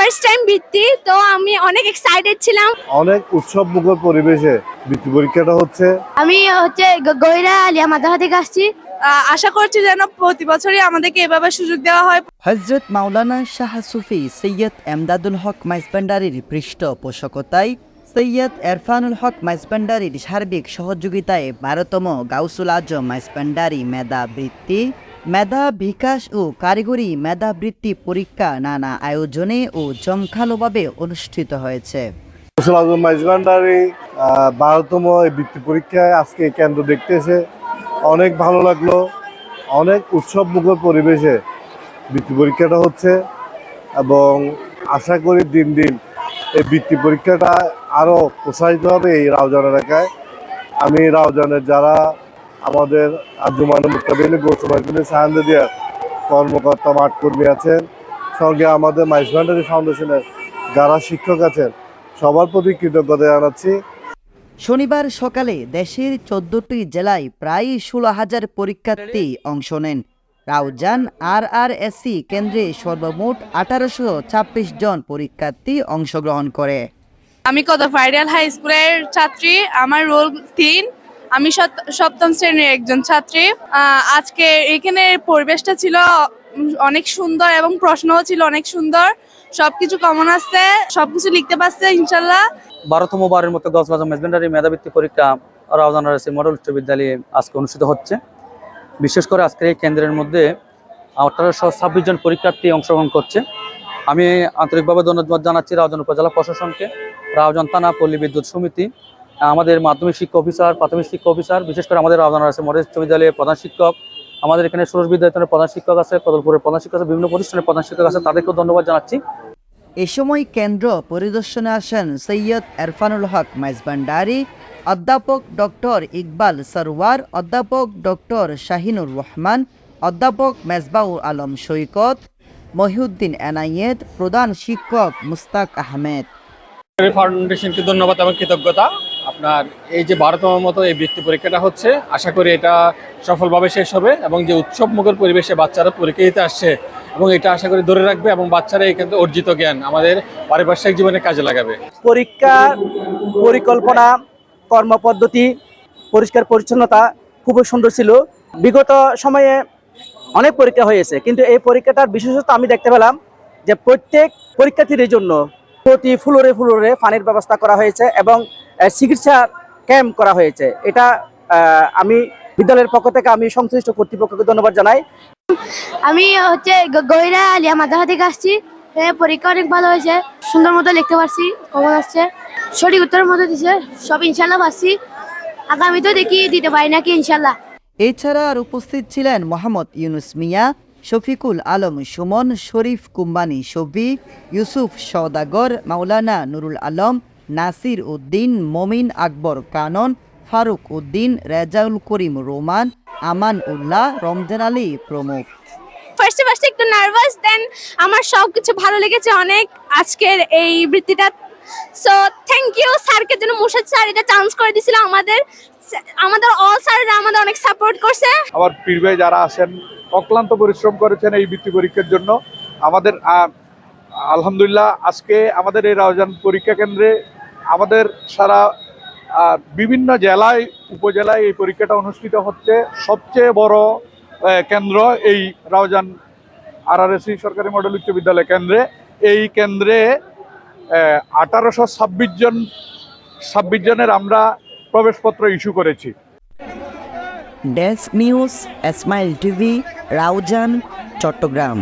First time বৃত্তি তো আমি অনেক এক্সাইটেড ছিলাম। অনেক উৎসব মুখর পরিবেশে বৃত্তি পরীক্ষাটা হচ্ছে। আমি হচ্ছে গইরা আলিয়া মাদ্রাসা থেকে আসছি। আশা করছি যেন প্রতি বছরই আমাদেরকে এভাবে সুযোগ দেওয়া হয়। হজরত মাওলানা শাহ সুফি সৈয়দ এমদাদুল হক মাইজবান্ডারির পৃষ্ঠপোষকতায় সৈয়দ এরফানুল হক মাইজবান্ডারির সার্বিক সহযোগিতায় বারোতম গাউসুল আজম মাইজবান্ডারি মেধা বৃত্তি মেধা বিকাশ ও কারিগরি মেধাবৃত্তি পরীক্ষা নানা আয়োজনে ও জমখালোভাবে অনুষ্ঠিত হয়েছে। বারোতম এই বৃত্তি পরীক্ষায় আজকে কেন্দ্র দেখতেছে। অনেক ভালো লাগল, অনেক উৎসব মুখর পরিবেশে বৃত্তি পরীক্ষাটা হচ্ছে এবং আশা করি দিন দিন এই বৃত্তি পরীক্ষাটা আরও প্রসারিত হবে এই রাউজান এলাকায়। আমি রাউজানের যারা আমাদের আঞ্জুমান মুক্তাবিনী গোসমাইজুনি সাহান্দিয়ার কর্মকর্তা মাঠ কর্মী আছেন। সঙ্গে আমাদের মাইজবান্ডারি ফাউন্ডেশনের যারা শিক্ষক আছেন সবার প্রতি কৃতজ্ঞতা জানাচ্ছি। শনিবার সকালে দেশের চোদ্দটি জেলায় প্রায় ষোলো হাজার পরীক্ষার্থী অংশ নেন। রাউজান আর আর এসি কেন্দ্রে সর্বমোট আঠারোশো ছাব্বিশ জন পরীক্ষার্থী অংশগ্রহণ করে। আমি কত ফাইডাল হাই স্কুলের ছাত্রী আমার রোল তিন। আমি সপ্তম শ্রেণির একজন ছাত্রী। আজকে এখানে পরিবেশটা ছিল অনেক সুন্দর এবং প্রশ্নও ছিল অনেক সুন্দর। সবকিছু কমন আসছে সবকিছু লিখতে পারছে, ইনশাল্লাহ। বারোতম বারের মতো গজবাজ মেজবেন্ডারি মেধাবৃত্তি পরীক্ষা রাউজান আরসি মডেল উচ্চ বিদ্যালয়ে আজকে অনুষ্ঠিত হচ্ছে। বিশেষ করে আজকের এই কেন্দ্রের মধ্যে আঠারোশো ছাব্বিশ জন পরীক্ষার্থী অংশগ্রহণ করছে। আমি আন্তরিকভাবে ধন্যবাদ জানাচ্ছি রাউজান উপজেলা প্রশাসনকে, রাউজান থানা পল্লী বিদ্যুৎ সমিতি আমাদের মাধ্যমিক শিক্ষা অফিসার প্রাথমিক শিক্ষা অফিসার বিশেষ করে আমাদের রাউজান আরসি মডেল উচ্চ বিদ্যালয়ের প্রধান শিক্ষক আমাদের এখানে সুরজ বিদ্যায়তনের প্রধান শিক্ষক আছে কদলপুরের প্রধান শিক্ষক আছে বিভিন্ন প্রতিষ্ঠানের প্রধান শিক্ষক আছে তাদেরকেও ধন্যবাদ জানাচ্ছি। এ সময় কেন্দ্র পরিদর্শনে আসেন সৈয়দ এরফানুল হক মাইজবান্ডারি অধ্যাপক ডক্টর ইকবাল সরওয়ার অধ্যাপক ডক্টর শাহিনুর রহমান অধ্যাপক মেজবাউল আলম সৈকত মহিউদ্দিন এনায়েত প্রধান শিক্ষক মুস্তাক আহমেদ। ফাউন্ডেশনকে ধন্যবাদ এবং কৃতজ্ঞতা। আপনার এই যে বারোতম মতো এই বৃত্তি পরীক্ষাটা হচ্ছে, আশা করি এটা সফলভাবে শেষ হবে এবং যে উৎসব মুখর পরিবেশে বাচ্চারা পরীক্ষা দিতে আসছে এবং এটা আশা করি ধরে রাখবে এবং বাচ্চারা এখান থেকে অর্জিত জ্ঞান আমাদের পারিপার্শ্বিক জীবনে কাজে লাগাবে। পরীক্ষার পরিকল্পনা, কর্মপদ্ধতি, পরিষ্কার পরিচ্ছন্নতা খুবই সুন্দর ছিল। বিগত সময়ে অনেক পরীক্ষা হয়েছে, কিন্তু এই পরীক্ষাটার বিশেষত আমি দেখতে পেলাম যে প্রত্যেক পরীক্ষার্থীদের জন্য প্রতি ফ্লোরে ফ্লোরে পানির ব্যবস্থা করা হয়েছে এবং আহ, চিকিৎসার ক্যাম্প করা হয়েছে। এটা আহ, আমি বিদ্যালয়ের পক্ষ থেকে আমি সংশ্লিষ্ট কর্তৃপক্ষকে ধন্যবাদ জানাই। আমি হচ্ছে গ- গইরা আলিয়া মাদ্রাসা থেকে আসছি। পরীক্ষা অনেক ভালো হয়েছে। সুন্দর মতো লিখতে পারছি কমন আসছে। সঠিক উত্তরের মতো দিছে সব ইনশাল্লাহ পারছি। আগামী তো দেখি দিতে পারি নাকি ইনশাল্লাহ। এছাড়া আর উপস্থিত ছিলেন মোহাম্মদ ইউনুস মিয়া শফিকুল আলম সুমন শরীফ কুম্বানি শফি ইউসুফ সওদাগর মাওলানা নুরুল আলম নাসির উদ্দিন মমিন আকবর কানন ফারুক উদ্দিন রেজাউল করিম রোমান আমান উল্লাহ রমজান আলী প্রমুখ। ফার্স্টে ফার্স্টে একটু নার্ভাস দেন আমার সব কিছু ভালো লেগেছে অনেক আজকের এই বৃত্তিটা। সো থ্যাংক ইউ স্যারকে জন্য মুর্শিদ স্যার এটা চান্স করে দিছিল আমাদের। আমাদের অল স্যাররা আমাদের অনেক সাপোর্ট করছে। আমার পীরভাই যারা আছেন অক্লান্ত পরিশ্রম করেছেন এই বৃত্তি পরীক্ষার জন্য। আমাদের আলহামদুলিল্লাহ আজকে আমাদের এই রাউজান পরীক্ষা কেন্দ্রে আমাদের সারা বিভিন্ন জেলায়, উপজেলায় এই পরীক্ষাটা অনুষ্ঠিত হচ্ছে। সবচেয়ে বড় কেন্দ্র এই রাউজান আরআরএসি সরকারি মডেল উচ্চ বিদ্যালয় কেন্দ্রে। এই কেন্দ্রে আঠারোশো ছাব্বিশ জন, ছাব্বিশ জনের আমরা প্রবেশপত্র ইস্যু করেছি। Desk news Ismail TV, Raozan, Chattogram.